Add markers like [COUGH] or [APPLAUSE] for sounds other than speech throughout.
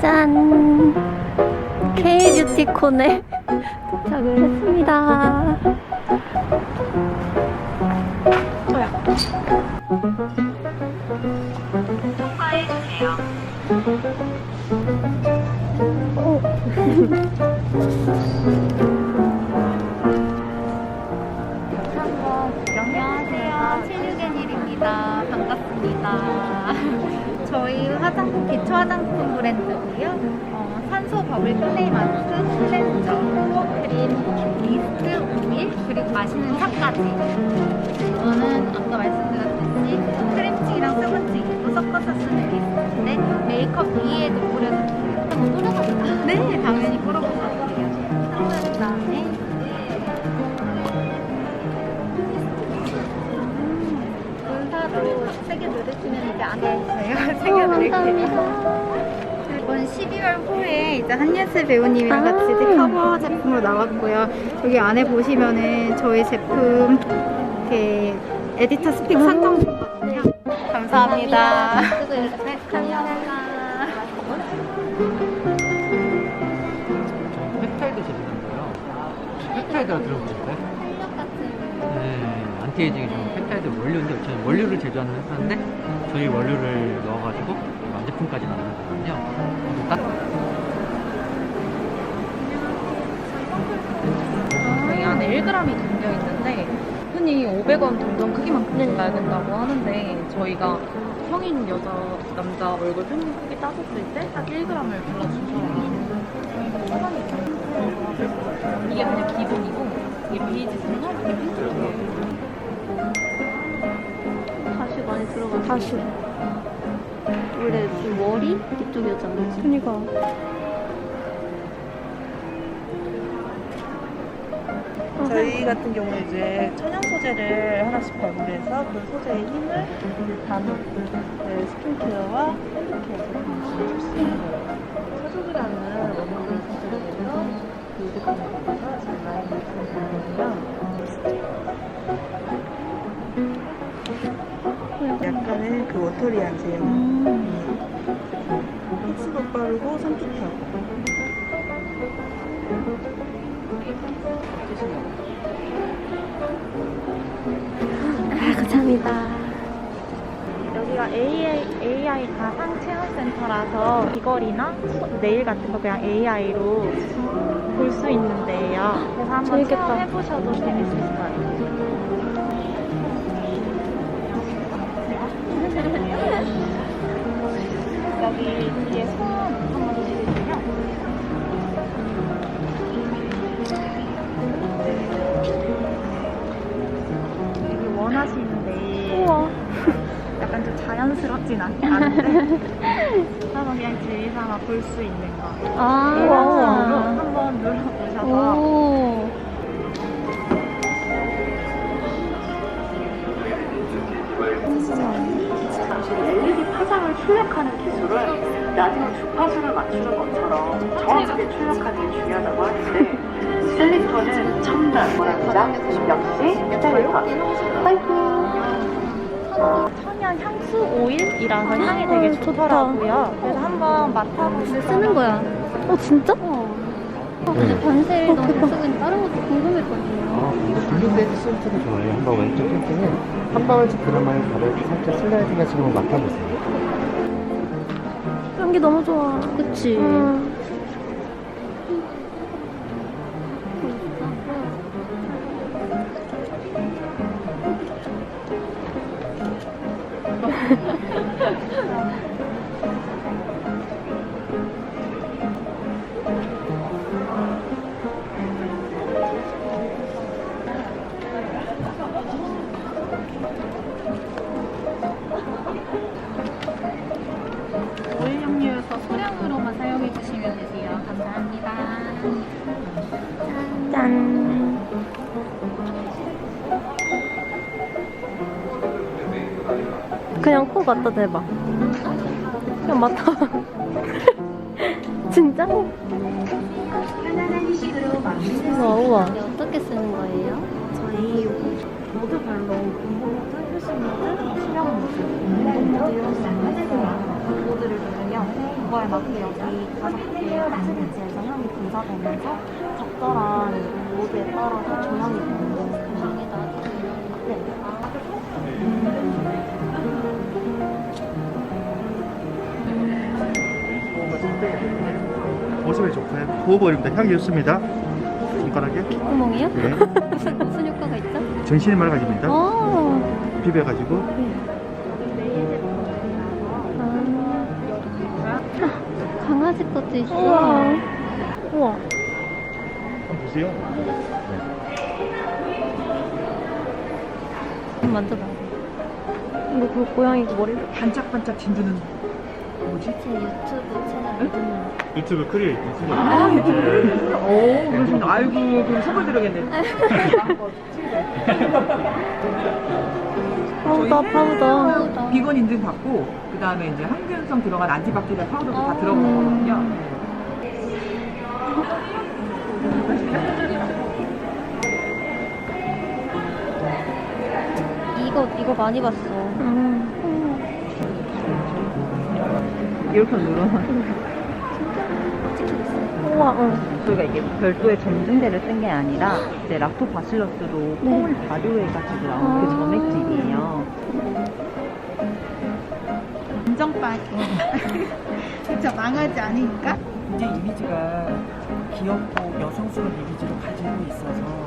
짠! K뷰티콘에 도착을 했습니다. 안녕하세요. 76엔일입니다. 반갑습니다. [LAUGHS] 저희 화장품, 기초 화장품 브랜드고요. 어, 산소 버블 클레이 마스크, 클렌저, 크림, 미스트, 오일, 그리고 마시는 샷까지. 이거는 아까 말씀드렸듯이 크림치랑 수분치도 섞어서 쓰는 미스트인데 메이크업 위에도 뿌려도 안에 저희가 새겨드릴게요. 이번 12월 후에 이제 한예슬 배우님이랑 아. 같이 이제 커버 제품으로 나왔고요. 여기 안에 보시면은 저희 제품 이렇게 에디터 스픽 선정 있거든요. 감사합니다. 네, 감사합니다. 펩타이드 거요. 펩타이드가 들어보셨어요? 활력 같은 네, 안티에이징이 좀 원료인데 저는 원료를 제조하는 회사인데 저희 원료를 넣어가지고 완제품까지 만들거든요. 딱이 안에 1g이 담겨 있는데 흔히 500원 동전 크기만큼 가야 된다고 하는데 저희가 성인 여자 남자 얼굴 평균 크기 따졌을 때 딱 1g을 골라주셔서 가. 다시. 원래 좀 머리 이쪽이었잖아. 그니까. 저희 같은 경우는 이제 천연 소재를 하나씩 발굴해서 그 소재의 힘을 담은 네, 스킨케어와 헬스케어 제품을 줄수 있는 거예요. 약간의 그 워터리한 제형. 흡수도 빠르고 산뜻하고. 아, 감사합니다. 여기가 AI, AI 가상 체험 센터라서 귀걸이나 네일 같은 거 그냥 AI로 볼 수 있는데요. 그래서 한번 재밌겠다. 체험해보셔도 재밌을 거예요. 여기 뒤에 손 한번 보시면 여기 원하시는 네일 우와. 약간 좀 자연스럽진 않- [LAUGHS] 않은데 한번 그냥 집에서 볼수 있는 거 아. 출력하는 기술은 나중에 주파수를 맞추는 것처럼 정확하게 출력하는 게 중요하다고 하는데 셀리터는 첨단 뭐랍니다. 역시 셀리터. 파이팅! 천연 향수 오일이라서 향이 되게 아. 좋더라고요 그래서 한번 맡아보시면 쓰는 거야. 어, 진짜? 어. 근데 반셀 너무 쓰고 있는데 다른 것도 궁금했거든요. 아, 블루베리 센트도 좋아요. 한번 왼쪽 캔팅에 한 방울씩 드라마를 가볍게 살짝 슬라이딩 하시고 맡아보세요. 너무 좋아. 그치. 오 짠. 그냥 코 갖다 대봐. 그냥 맡아. [LAUGHS] 진짜? 우와 우와. 어떻게 쓰는 거예요? 저희 모드별로 공모모드, 휴식모드, 수면모드, 운동모드 이렇게 모드를 누르면 그거에 맞게 여기 다섯 개의 카트리지에서 향이 분사되면서 적절한 모드에 따라서 조향이 되는. 방에다. 네. 모습이 좋고요. 호흡 어립니다. 향기 좋습니다. 손가락에. 구멍이요? 네. 무슨 [LAUGHS] 무슨 효과가 있죠? 전신이 맑아집니다. 어. 비벼가지고. 아. 강아지 것도 있어. 우와. 한번 보세요. 한번 만져봐. 이거 그 고양이 머리를 반짝반짝 진주는 뭐지? 제 유튜브 채널 이름. 유튜브 크리에이터. 오, 그러시면 아이고, 그럼 선물 드려야겠네. [LAUGHS] 파우더 파우더. 비건 인증 받고, 그 다음에 이제 항균성 들어간 안티박테리아 파우더도 다 들어간 거거든요. 이거 이거 많이 봤어. 이렇게 누르면. 우와. 응. 저희가 이게 별도의 점증제를 쓴 게 아니라 이제 락토바실러스로 콩을 발효해가지고 나온 그 점액질이에요. 인정빨. [LAUGHS] 진짜 망하지 않으니까. 이제 이미지가 귀엽고 여성스러운 이미지를 가지고 있어서.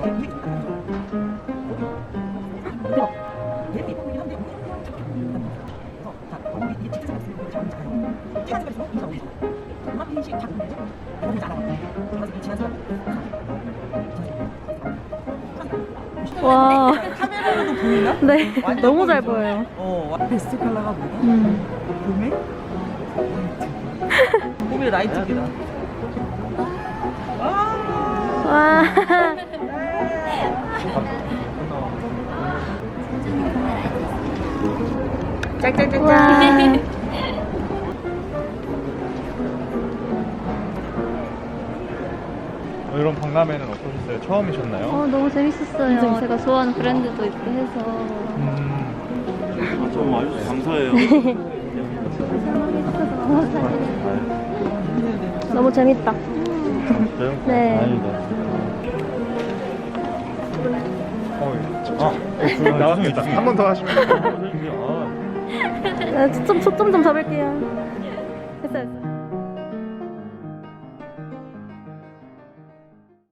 와. 카메라로도 보이나? 네. 너무 잘? 보여요. 어, 와- 베스트 컬러가 뭐다? 음. 봄에? [LAUGHS] 봄에 라이트입니다. 와. 짤짤짤짤. [LAUGHS] 박람회는 어떠셨어요? 처음이셨나요? 어 너무 재밌었어요. 제가 좋아하는 브랜드도 있고 해서. 음. 좀 아주 감사해요. [LAUGHS] 너무 재밌다. 네. 다행이다. 어, 아, 나왔겠다. 한 번 더 하시면 돼요. 네, 초점 초점 좀 잡을게요.